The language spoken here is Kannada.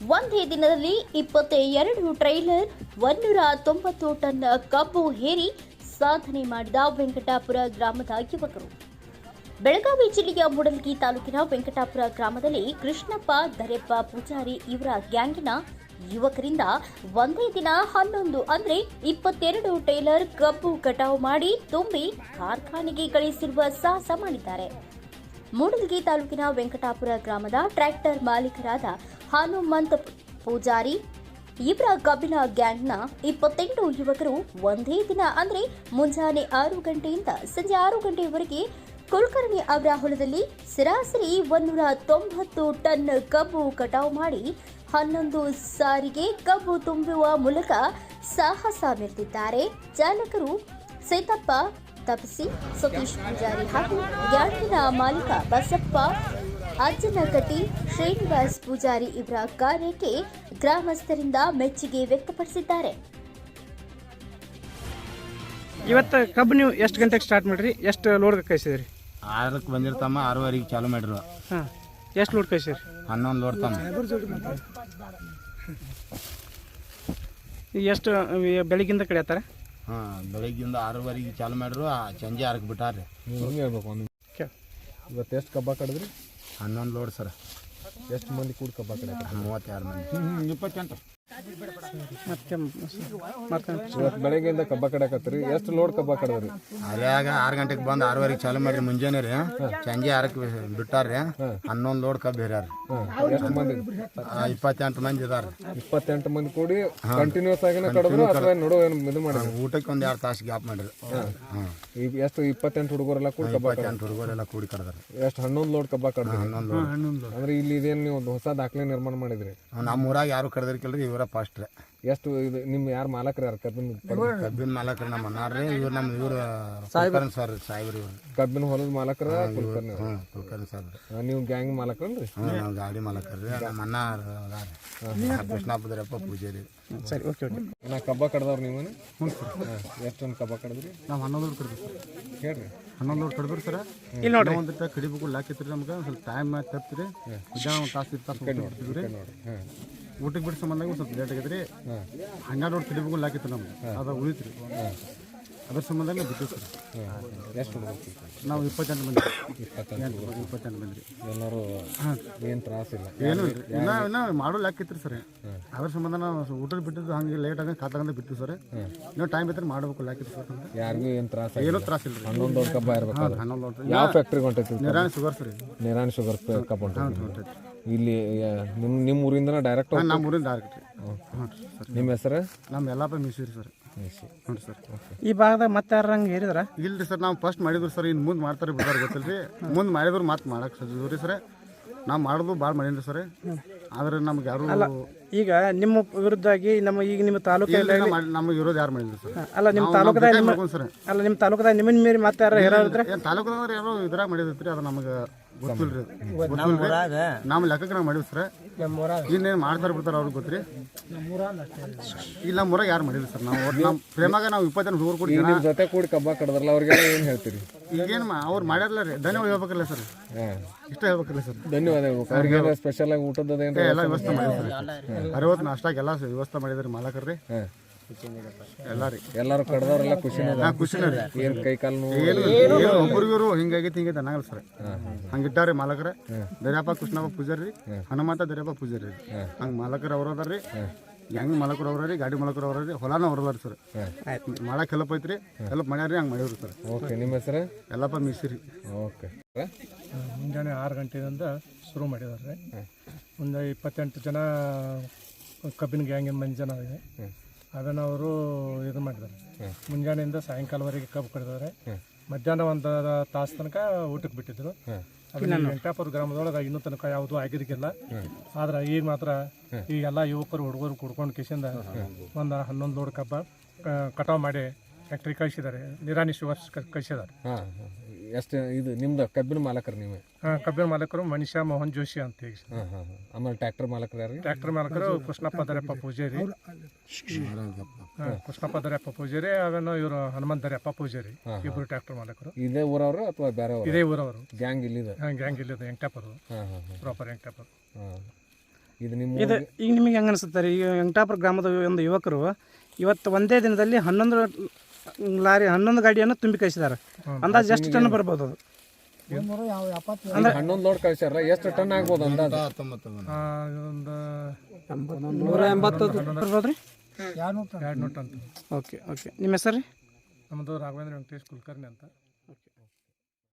ಒಂದೇ ದಿನದಲ್ಲಿ ಇಪ್ಪತ್ತ ಎರಡು ಟ್ರೈಲರ್ ಒಂದೂರ ತೊಂಬತ್ತು ಟನ್ ಕಬ್ಬು ಹೇರಿ ಸಾಧನೆ ಮಾಡಿದ ವೆಂಕಟಾಪುರ ಗ್ರಾಮದ ಯುವಕರು. ಬೆಳಗಾವಿ ಜಿಲ್ಲೆಯ ಮೂಡಲಗಿ ತಾಲೂಕಿನ ವೆಂಕಟಾಪುರ ಗ್ರಾಮದಲ್ಲಿ ಕೃಷ್ಣಪ್ಪ, ದರೆಪ್ಪ ಪೂಜಾರಿ ಇವರ ಗ್ಯಾಂಗಿನ ಯುವಕರಿಂದ ಒಂದೇ ದಿನ ಹನ್ನೊಂದು ಅಂದ್ರೆ ಇಪ್ಪತ್ತೆರಡು ಟೈಲರ್ ಕಬ್ಬು ಕಟಾವು ಮಾಡಿ ತುಂಬಿ ಕಾರ್ಖಾನೆಗೆ ಗಳಿಸಿರುವ ಸಾಹಸ ಮಾಡಿದ್ದಾರೆ. ಮೂಡಲಗಿ ತಾಲೂಕಿನ ವೆಂಕಟಾಪುರ ಗ್ರಾಮದ ಟ್ರ್ಯಾಕ್ಟರ್ ಮಾಲೀಕರಾದ ಹನುಮಂತ ಪೂಜಾರಿ ಇವರ ಕಬ್ಬಿನ ಗ್ಯಾಂಗ್ನ ಇಪ್ಪತ್ತೆಂಟು ಯುವಕರು ಒಂದೇ ದಿನ ಅಂದರೆ ಮುಂಜಾನೆ ಆರು ಗಂಟೆಯಿಂದ ಸಂಜೆ ಆರು ಗಂಟೆಯವರೆಗೆ ಕುಲಕರ್ಣಿ ಅವರ ಹೊಲದಲ್ಲಿ ಸರಾಸರಿ ಒಂದೂರ ತೊಂಬತ್ತು ಟನ್ ಕಬ್ಬು ಕಟಾವು ಮಾಡಿ ಹನ್ನೊಂದು ಸಾರಿಗೆ ಕಬ್ಬು ತುಂಬುವ ಮೂಲಕ ಸಾಹಸ ಮೆರೆದಿದ್ದಾರೆ. ಚಾಲಕರು ಸೇತಪ್ಪ ತಪಸಿ ಸತೀಶ್ ಪೂಜಾರಿ ಹಾಗೂ ಗ್ಯಾಂಗಿನ ಮಾಲೀಕ ಬಸಪ್ಪ ಅಜ್ಜನಕಟ್ಟಿ ಶ್ರೀನಿವಾಸ್ ಪೂಜಾರಿ ಇವರ ಕಾರ್ಯಕ್ಕೆ ಗ್ರಾಮಸ್ಥರಿಂದ ಮೆಚ್ಚುಗೆ ವ್ಯಕ್ತಪಡಿಸಿದ್ದಾರೆ. ಇವತ್ತು ಕಬ್ಬು ನೀವು ಎಷ್ಟು ಗಂಟೆಗೆ ಸ್ಟಾರ್ಟ್ ಮಾಡಿರಿ? ಎಷ್ಟು ಲೋಡ್ ಕಳಿಸಿದ್ರಿ? ಆರಕ್ಕೆ ಬಂದಿರ್ತಮ್ಮ ಆರೂವರೆಗೆ ಚಾಲು ಮಾಡಿರು. ಹಾಂ ಎಷ್ಟು ಲೋಡ್ ಕಳಿಸಿದ್ರಿ? ಹನ್ನೊಂದು ಲೋಡ್ ತಮ್ಮ. ಈಗ ಎಷ್ಟು ಬೆಳಗಿಂದ ಬೆಳಿಗ್ಗಿಂದ ಕಡಿಯತ್ತಾರ ಹಾಂ ಬೆಳಗ್ಗಿಂದ ಆರೂವರೆಗೆ ಚಾಲು ಮಾಡಿದ್ರು ಆ ಸಂಜೆ ಆರಕ್ಕೆ ಬಿಟ್ಟಾರ್ರಿ. ಹಿಂಗೆ ಹೇಳ್ಬೇಕು ಒಂದು ಇವತ್ತು ಎಷ್ಟು ಕಬ್ಬ ಕಡಿದ್ರಿ? ಹನ್ನೊಂದು ಲೋಡ್ ಸರ್. ಎಷ್ಟು ಮಂದಿ ಕೂಡ ಕಬ್ಬ ಕಡಿಯಾಕ ಮೂವತ್ತೆರಡು ಮಂದಿ. ಇಪ್ಪತ್ತೆಂಟು. ಮತ್ತೆ ಬೆಳಗ್ಗೆಯಿಂದ ಕಬ್ಬ ಕಡಿಯಾಕತ್ತೀರಿ ಎಷ್ಟು ಲೋಡ್ ಕಬ್ಬ ಕಡದ್ರಿ? ಅಲ್ಯಾಗ ಆರು ಗಂಟೆಗೆ ಬಂದು ಆರೂವರೆಗೆ ಚಾಲು ಮಾಡ್ರಿ. ಮುಂಜಾನೆ ರೀ. ಸಂಜೆ ಆರಕ್ಕೆ ಬಿಟ್ಟಾರ್ರಿ ಹನ್ನೊಂದು ಲೋಡ್ ಕಬ್ಬ ಹೇರ್ಯಾರ ಎಷ್ಟು ಮಂದಿ? ಇಪ್ಪತ್ತೆಂಟು ಮಂದಿ ಇದಾರೆ ಇಪ್ಪತ್ತೆಂಟು ಮಂದಿ ಕೂಡಿ ಕಂಟಿನ್ಯೂಸ್ ಆಗಿನ ಕಡಿದ್ರು ಅಥವಾ ನಡು ಏನು ಇದು ಮಾಡಿದ್ರಿ? ಊಟಕ್ಕೆ ಒಂದು ಎರಡು ತಾಸು ಗ್ಯಾಪ್ ಮಾಡಿರಿ. ಹಾಂ. ಈಗ ಎಷ್ಟು ಇಪ್ಪತ್ತೆಂಟು ಹುಡುಗರೆಲ್ಲ ಕೂಡಿ ಕಬ್ಬ ಇಪ್ಪತ್ತೆಂಟು ಹುಡುಗರೆಲ್ಲ ಕೂಡಿ ಕಡದ್ರಿ. ಎಷ್ಟು ಹನ್ನೊಂದು ಲೋಡ್ ಕಬ್ಬ ಕಡಿದ್ರಿ? ಹನ್ನೊಂದು ಲೋಡ್. ಅಂದ್ರೆ ಇಲ್ಲಿ ಇದೇನು ನೀವು ಹೊಸ ದಾಖಲೆ ನಿರ್ಮಾಣ ಮಾಡಿದ್ರಿ? ನಮ್ಮ ಊರಾಗ ಯಾರು ಕಡ್ದಿರ್ಕಿಲ್ರಿ ಇವರ ಫಸ್ಟ್ ಎಷ್ಟು ಇದು ನಿಮ್ಮ ಯಾರು ಮಾಲಕರು ಯಾರು ಕಬ್ಬಿನ ಕಬ್ಬಿನ ಮಾಲಕರು ನಮ್ಮ ಅಣ್ಣಾರ್ರಿ ಇವ್ರು ನಮ್ಮ ಇವ್ರು ಕುಲಕರ್ಣಿ ಸರ್ ಸಾಹೇಬ್ರಿ ಇವ್ರು. ಕಬ್ಬಿನ ಹೊಲದ ಮಾಲಕರ ಕುಲಕರ್ಣಿ ಅವ್ರು. ಹ್ಞೂ ಕುಲಕರ್ಣಿ ಸರ್ ಆ, ನೀವು ಗ್ಯಾಂಗ್ ಮಾಲಕರನ್ರಿ? ಹ್ಞೂ ನಾವು ಗಾಡಿ ಮಾಲಕರ್ರಿ ನಮ್ಮ ಅಣ್ಣ ಕೃಷ್ಣಪ್ಪದ್ರಪ್ಪ ಪೂಜಾರಿ. ಸರಿ ಓಕೆ ಓಕೆ. ನಾ ಕಬ್ಬ ಕಡ್ದವ್ರು ನೀವು ಎಷ್ಟು ಒಂದು ಕಬ್ಬ ಕಡದ್ರಿ? ನಾವು ಹನ್ನೊಂದು ಕಡಿದ್ರಿ ಸರ್. ಹೇಳ್ರಿ. ಹನ್ನೊಂದು ಲೋಡ್ ಕಡಿದ್ರಿ ಸರ್ ಇಲ್ಲಿ ನೋಡಿ ಒಂದು ಕಡಿಬೇಕು ಲಾಕಿತ್ರಿ ನಮ್ಗೆ. ಸ್ವಲ್ಪ ಟೈಮ್ ತಪ್ಪಿರಿ ಮಧ್ಯಾಹ್ನ ಒಂದು ತಾಸು ಇತ್ತು ನೋಡ್ತಿದ್ವಿ ನೋಡ್ರಿ ಹಾಂ ಊಟಕ್ಕೆ ಬಿಟ್ಟು ಸಂಬಂಧ ಸ್ವಲ್ಪ ಲೇಟ್ ಆಗೈತ್ರಿ ಹನ್ನೆರಡು ತಿಳಿ ಕಡಿಬೇಕು ಲಾಕಿತ್ತು ನಮ್ಗೆ. ಅದು ಉಳಿತ್ರಿ. ಅದ್ರ ಸಂಬಂಧ ಸರ್. ಎಷ್ಟು ನಾವು ಇಪ್ಪತ್ತೆಂಟು ಮಂದಿ. ಇಪ್ಪತ್ತು ಇಪ್ಪತ್ತೆಂಟು ಮಂದಿ. ಎಲ್ಲರೂ ಏನು ತ್ರಾಸಿಲ್ಲ ಏನು ಇನ್ನೂ ಇನ್ನೂ ಮಾಡೋ ಲಾಕಿತ್ರಿ ಸರ್. ಅದ್ರ ಸಂಬಂಧ ನಾವು ಊಟದ ಬಿಟ್ಟಿದ್ದು ಹಂಗೆ ಲೇಟ್ ಆಗಿ ಕಾತಂದ ಬಿಟ್ಟು ಸರ್. ಇನ್ನೂ ಟೈಮ್ ಇದ್ರೆ ಮಾಡಬೇಕು ಲಾಕಿತ್ತು ಸರ್ ಯಾರಿಗೂ ಏನು ತ್ರಾಸ ಏನೂ ತ್ರಾಸ ಇಲ್ಲ ಹನ್ನೊಂದು ವರ್ಷ ಕಬ್ಬ ಇರಬೇಕು ಹನ್ನೊಂದು ಯಾವ ಫ್ಯಾಕ್ಟ್ರಿಗೆ ಹೊಂಟೈತಿ Nirani sugar sir Nirani sugar ಕಬ್ಬ ಹೊಂಟೈತಿ ಇಲ್ಲಿ ನಿಮ್ಮ ನಿಮ್ಮ ಊರಿಂದ ಡೈರೆಕ್ಟ್ ನಮ್ಮ ಊರಿಂದ ಡೈರೆಕ್ಟ್ ನಿಮ್ಮ ಹೆಸರು? ನಮ್ಮ ಎಲ್ಲಪ್ಪ ಮಿಸಿರಿ ಸರ್. ಹ್ಞೂ ಸರ್. ಈ ಭಾಗದಾಗ ಮತ್ತೆ ಯಾರು ಹಂಗೆ ಹೇರಿದ್ರ ಇಲ್ರಿ ಸರ್ ನಾವು ಫಸ್ಟ್ ಮಾಡಿದ್ರು ಸರ್ ಇನ್ನು ಮುಂದೆ ಮಾಡ್ತಾರೆ ಬಿಡ್ತಾರೆ ಗೊತ್ತಿಲ್ಲ ರೀ ಮುಂದೆ ಮಾಡಿದ್ರು ಮತ್ತೆ ಮಾಡಕ್ಕೆ ಸಜ್ಜು ರೀ ಸರ್. ನಾವು ಮಾಡೋದು ಭಾಳ ಮಾಡೀನಿ ಸರ್. ಆದ್ರೆ ನಮ್ಗೆ ಯಾರು ಈಗ ನಿಮ್ಮ ವಿರುದ್ಧವಾಗಿ ನಮ್ಮ ಈಗ ನಿಮ್ಮ ತಾಲೂಕಲ್ಲಿ ನಮಗೆ ಇರೋದು ಯಾರು ಮಾಡಿದ್ರು ಸರ್? ಅಲ್ಲ ನಿಮ್ಮ ತಾಲೂಕದಾಗ ನಿಮ್ಮ ಸರ್. ಅಲ್ಲ ನಿಮ್ಮ ತಾಲೂಕದಾಗ ನಿಮ್ಮ ಮೀರಿ ಮತ್ತೆ ಯಾರು ಹೇರಿದ್ರೆ ಏನು ತಾಲೂಕದವ್ರು ಯಾರೋ ಇದ್ರಾಗ ಮಾಡಿದ್ರಿ ಅದು ನಮಗೆ ಗೊತ್ತಿಲ್ಲ ರೀ ನಮ್ಮ ಲೆಕ್ಕಕ್ಕೆ ನಾವು ಮಾಡಿದ್ವಿ ಸರ್ ಇನ್ನೇನು ಮಾಡ್ತಾರೆ ಬಿಡ್ತಾರೆ ಅವ್ರಿಗೆ ಗೊತ್ತ್ರಿ? ಇಲ್ಲ. ನಮ್ಮ ಊರಾಗ ಯಾರು ಮಾಡಿಲ್ಲ ಸರ್. ನಾವು ನಮ್ಮ ಪ್ರೇಮಾಗ ನಾವು ಇಪ್ಪತ್ತೈದು ಹುಡುಗರು ಕೊಡಿ ನಿಮ್ಮ ಜೊತೆ ಕೂಡಿ ಕಬ್ಬ ಕಡ್ದ್ರಲ್ಲ ಅವ್ರಿಗೆಲ್ಲ ಏನು ಹೇಳ್ತೀರಿ? ಈಗೇನು ಅವ್ರು ಮಾಡ್ಯಾರಲ್ಲ ರೀ. ಧನ್ಯವಾದ ಹೇಳ್ಬೇಕಲ್ಲ ಸರ್. ಇಷ್ಟ ಹೇಳ್ಬೇಕಲ್ಲ ಸರ್. ಧನ್ಯವಾದಗಳು ಅವ್ರಿಗೆಲ್ಲ ಸ್ಪೆಷಲ್ ಆಗಿ ಊಟದ ಎಲ್ಲ ವ್ಯವಸ್ಥೆ ಮಾಡಿದ್ರಿ ಅರವತ್ತು ನಾಷ್ಟಾಗೆಲ್ಲ ವ್ಯವಸ್ಥೆ ಮಾಡಿದ್ರಿ ಮಾಲಕರ್ರಿ. ಹಾಂ ಎಲ್ಲ ರೀ ಎಲ್ಲರೂ ಕಡ್ದವ್ರೆಲ್ಲ ಖುಷಿನ ನಾ ಖುಷಿನ ರೀ ಏನು ಕೈ ಕಾಲು ನೋವು ಏನು ಒಬ್ರಿಗಿರು ಹಿಂಗಾಗೈತಿ ಹಿಂಗೈತೆ ಅನ್ನಂಗಲ್ಲ ಸರ್. ಹಂಗಿಟ್ಟಾರಿ ಮಾಲಕರ. ದರ್ಯಾಪ ಕೃಷ್ಣಪ್ಪ ಪೂಜಾರಿ. ರೀ ಹನುಮಂತ ದರ್ಯಾಪ ಪೂಜಾರಿ. ರೀ ಹಂಗೆ ಮಾಲಕರು ಅವ್ರು ಅದಾರ ರೀ ಹೆಂಗ್ ಮಾಲಕರು ಅವ್ರ ರೀ ಗಾಡಿ ಮಾಲಕರು ಅವ್ರ ರೀ ಹೊಲಾನ ಅವ್ರದಾರ ಸರ್. ಮಾಡಕ್ಕೆ ಹೆಲ್ಪ್ ಐತ್ರಿ. ಹೆಲ್ಪ್ ಮಾಡ್ಯಾರ ಹಂಗೆ ಮಾಡಿವ್ರಿ ಸರ್. ಓಕೆ ನಿಮ್ಮ ಹೆಸರು? ಎಲ್ಲಪ್ಪ ಮಿಸ್ರಿ ಓಕೆ. ಮುಂಜಾನೆ ಆರು ಗಂಟೆಯಿಂದ ಶುರು ಮಾಡಿದಾರೆ ಒಂದು ಇಪ್ಪತ್ತೆಂಟು ಜನ ಕಬ್ಬಿನ ಗ್ಯಾಂಗಿನ ಮಂದಿ ಜನ ಇದೆ ಅದನ್ನು ಅವರು ಇದು ಮಾಡಿದ್ದಾರೆ. ಮುಂಜಾನೆಯಿಂದ ಸಾಯಂಕಾಲವರೆಗೆ ಕಬ್ಬು ಕಡಿದವ್ರೆ ಮಧ್ಯಾಹ್ನ ಒಂದು ತಾಸು ತನಕ ಊಟಕ್ಕೆ ಬಿಟ್ಟಿದ್ರು. ವೆಂಕಟಾಪುರ ಗ್ರಾಮದೊಳಗೆ ಇನ್ನೂ ತನಕ ಯಾವುದು ಆಗಿದ್ದಕ್ಕಿಲ್ಲ ಆದ್ರೆ ಈಗ ಮಾತ್ರ ಈ ಎಲ್ಲ ಯುವಕರು ಹುಡುಗರು ಕುಡ್ಕೊಂಡು ಕಿಸಿಂದ ಒಂದು ಹನ್ನೊಂದು ಲೋಡ್ ಕಬ್ಬ ಕಟಾವು ಮಾಡಿ ಫ್ಯಾಕ್ಟ್ರಿ ಕಳಿಸಿದ್ದಾರೆ. ನಿರಾನಿ ವರ್ಷ ಕಳಿಸಿದ್ದಾರೆ. ಎಷ್ಟು ಇದು ನಿಮ್ದು ಕಬ್ಬಿನ ಮಾಲಕರು ನೀವೇ? ಕಬ್ಬಿನ ಮಾಲಕರು ಮನಿಷಾ ಮೋಹನ್ ಜೋಶಿ ಅಂತ ಹೇಳಿ. ಹಾಂ ಹಾಂ ಹಾಂ. ಆಮೇಲೆ ಟ್ರ್ಯಾಕ್ಟರ್ ಮಾಲಕರು ಯಾರು? ಟ್ರ್ಯಾಕ್ಟರ್ ಮಾಲಕರು ಕೃಷ್ಣಪ್ಪ ದರಪ್ಪ ಪೂಜಾರಿ. ಹಾ, ಕೃಷ್ಣಪ್ಪ ದರಪ್ಪ ಪೂಜಾರಿ ಆಮೇಲೆ ಇವರು ಹನುಮಂತ ದರಪ್ಪ ಪೂಜಾರಿ. ಇಬ್ಬರು ಟ್ರ್ಯಾಕ್ಟರ್ ಮಾಲಕರು. ಇದೇ ಊರವರು ಅಥವಾ ಬೇರೆ ಇದೇ ಊರವರು. ಗ್ಯಾಂಗ್ ಇಲ್ಲಿದೆ? ಗ್ಯಾಂಗ್ ಇಲ್ಲಿದೆ ಎಂಟಪ್ಪರು. ಹಾಂ ಹಾಂ ಹಾಂ. ಪ್ರಾಪರ್ ಎಂಟಪ್ಪರು. ಹಾಂ. ಇದು ನಿಮ್ಮ ಇದು ಈಗ ನಿಮಗೆ ಹೆಂಗೆ ಅನಿಸುತ್ತೆ ರೀ? ಈಗ ವೆಂಕಟಾಪುರ ಗ್ರಾಮದ ಒಂದು ಯುವಕರು ಇವತ್ತು ಒಂದೇ ದಿನದಲ್ಲಿ ಹನ್ನೊಂದು ಲಾರಿ ಹನ್ನೊಂದು ಗಾಡಿಯನ್ನು ತುಂಬಿ ಕಳಿಸಿದ್ದಾರೆ ಅಂದಾಜು ಎಷ್ಟು ಟನ್ ಬರ್ಬೋದು ಅದು? ಹನ್ನೊಂದು ಲೋಡ್ ಕಳ್ಸ್ಯಾರ ಎಷ್ಟು ಟನ್ ಆಗ್ಬೋದು ಅಂದಾಜು? ಹತ್ತೊಂಬತ್ತು ಆ, ಇದೊಂದು ಬರ್ಬೋದು ರೀ ಎರಡು ನೋಟ್ ಅಂತ ಓಕೆ ಓಕೆ. ನಿಮ್ಮ ಹೆಸರು ರೀ? ನಮ್ಮದು ರಾಘವೇಂದ್ರ ವೆಂಕಟೇಶ್ ಕುಲಕರ್ಣಿ ಅಂತ.